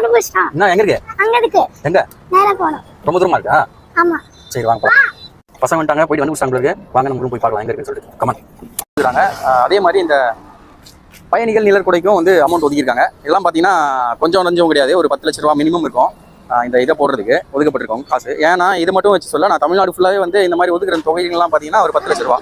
கண்டுபிடிச்சிட்டான் என்ன எங்க இருக்கு? அங்க இருக்கு. எங்க? நேரா போகணும். ரொம்ப தூரமா இருக்கா? ஆமா. சரி வாங்க போலாம். பசங்க வந்துட்டாங்க போயிட்டு வந்து உங்களுக்கு. வாங்க நம்ம போய் பார்க்கலாம் எங்க இருக்குன்னு சொல்லிட்டு. அதே மாதிரி இந்த பயணிகள் நிழற்குடைக்கும் வந்து அமௌண்ட் ஒதுக்கியிருக்காங்க. எல்லாம் பார்த்தீங்கன்னா கொஞ்சம் நஞ்சம் கிடையாது. ஒரு பத்து லட்ச ரூபா மினிமம் இருக்கும். இந்த இதை போடுறதுக்கு ஒதுக்கப்பட்டிருக்கோம் காசு. ஏன்னா இது மட்டும் வச்சு சொல்ல நான் தமிழ்நாடு ஃபுல்லாகவே வந்து இந்த மாதிரி ஒதுக்குற தொகைகள்லாம் பார்த்தீங்கன்னா ஒரு பத்து லட்ச ரூபா.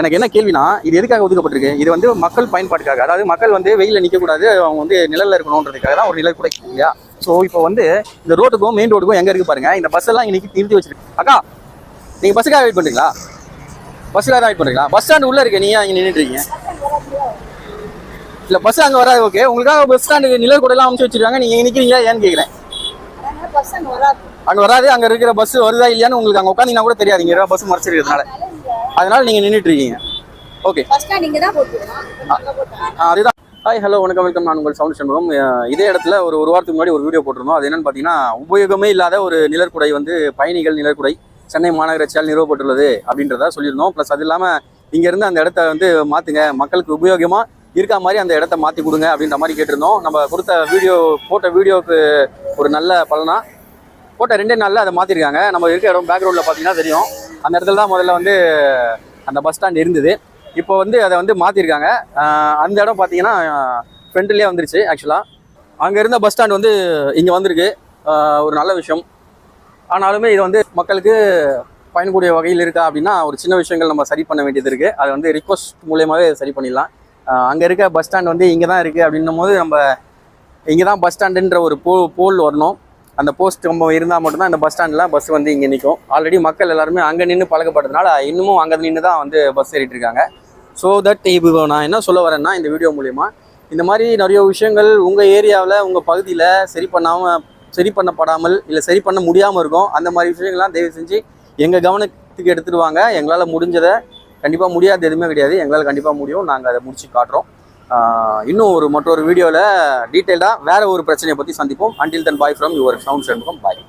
எனக்கு என்ன கேள்வினா இது எதுக்காக ஒதுக்கப்பட்டிருக்கு? இது வந்து மக்கள் பயன்பாட்டுக்காக. அதாவது மக்கள் வந்து வெயிலில் நிற்கக்கூடாது அவங்க வந்து நிழல்ல இருக்கணுன்றதுக்காக தான் ஒரு நிழற்குடை இல்லையா? ஸோ இப்போ வந்து இந்த ரோட்டுக்கும் மெயின் ரோட்டுக்கும் எங்க இருக்கு பாருங்க. இந்த பஸ் எல்லாம் இன்னைக்கு நிறுத்தி வச்சிருக்கு. அக்கா நீங்க பஸ்ஸுக்காக வெயிட் பண்றீங்களா? பஸ்ஸுக்காக வெயிட் பண்றீங்களா? பஸ் ஸ்டாண்ட் உள்ள இருக்கு நீங்க அங்க நின்றுட்டு இருக்கீங்க? இல்ல பஸ் அங்க வராது ஓகே உங்களுக்காக பஸ் ஸ்டாண்டுக்கு நிழல் கூட எல்லாம் அமைச்சு வச்சிருக்காங்க. நீங்க இங்க நிக்கிறீங்களா ஏன்னு கேக்குறேன். அங்க வராது. அங்க இருக்கிற பஸ் வருதா இல்லையான்னு உங்களுக்கு அங்க உட்காந்தீங்கன்னா கூட தெரியாது. இங்க பஸ் மறைச்சிருக்கிறதுனால. அதனால நீங்க நின்றுட்டு இருக்கீங்க ஓகே அதுதான். ஹாய் ஹலோ வணக்கம் வெல்கம் நான் உங்கள் சவுண்ட் சண்முகம் இதே இடத்துல ஒரு ஒரு வாரத்துக்கு முன்னாடி ஒரு வீடியோ போட்டிருந்தோம். அது என்னன்னு பார்த்தீங்கன்னா உபயோகமே இல்லாத ஒரு நிழற்குடை வந்து பயணிகள் நிழற்குடை. சென்னை மாநகராட்சியால் நிறுவப்பட்டுள்ளது அப்படின்றத சொல்லியிருந்தோம். ப்ளஸ் அது இல்லாமல் இங்கேருந்து அந்த இடத்த வந்து மாற்றுங்க மக்களுக்கு உபயோகமாக இருக்கா மாதிரி அந்த இடத்த மாற்றி கொடுங்க அப்படின்ற மாதிரி கேட்டிருந்தோம். நம்ம கொடுத்த வீடியோ போட்ட வீடியோவுக்கு ஒரு நல்ல பலனா? போட்ட ரெண்டே நாளில் அதை மாற்றிருக்காங்க நம்ம இருக்க இடம் பேக்ரவுண்டில் பார்த்தீங்கன்னா தெரியும். அந்த இடத்துல தான் முதல்ல வந்து அந்த பஸ் ஸ்டாண்ட் இருந்தது. இப்போ வந்து அதை வந்து மாற்றிருக்காங்க அந்த இடம் பார்த்தீங்கன்னா ஃப்ரெண்ட்லேயே வந்துருச்சு ஆக்சுவலாக அங்கே இருந்த பஸ் ஸ்டாண்ட் வந்து இங்கே வந்திருக்கு. ஒரு நல்ல விஷயம். ஆனாலுமே இது வந்து மக்களுக்கு பயன்படக்கூடிய வகையில் இருக்கா அப்படின்னா ஒரு சின்ன விஷயங்கள் நம்ம சரி பண்ண வேண்டியது இருக்குது அதை வந்து ரிக்வஸ்ட் மூலியமாகவே சரி பண்ணிடலாம். அங்கே இருக்க பஸ் ஸ்டாண்ட் வந்து இங்கே தான் இருக்குது அப்படின்னும் போது நம்ம இங்கே தான் பஸ் ஸ்டாண்டுன்ற ஒரு போ போல் வரணும். அந்த போஸ்ட் ரொம்ப இருந்தால் மட்டும்தான் இந்த பஸ் ஸ்டாண்டில் பஸ் வந்து இங்கே நிற்கும் ஆல்ரெடி மக்கள் எல்லாருமே அங்கே நின்று பழக்கப்பட்டதுனால இன்னமும் அங்கே நின்று தான் வந்து பஸ் ஏறிட்டு இருக்காங்க ஸோ தட் இப்போ நான் என்ன சொல்ல வரேன்னா இந்த வீடியோ மூலிமா இந்த மாதிரி நிறைய விஷயங்கள் உங்கள் ஏரியாவில் உங்கள் பகுதியில் சரி பண்ணாமல் சரி பண்ணப்படாமல் இல்லை சரி பண்ண முடியாமல் இருக்கும் அந்த மாதிரி விஷயங்கள்லாம் தயவு செஞ்சு எங்கள் கவனத்துக்கு எடுத்துருவாங்க எங்களால் முடிஞ்சதை கண்டிப்பாக முடியாது எதுவுமே கிடையாது. எங்களால் கண்டிப்பாக முடியும். நாங்கள் அதை முடிச்சு காட்டுறோம். இன்னும் ஒரு மற்றொரு வீடியோவில் டீட்டெயிலாக வேற ஒரு பிரச்சனையை பற்றி சந்திப்போம். Until then bye from your sound centrum bye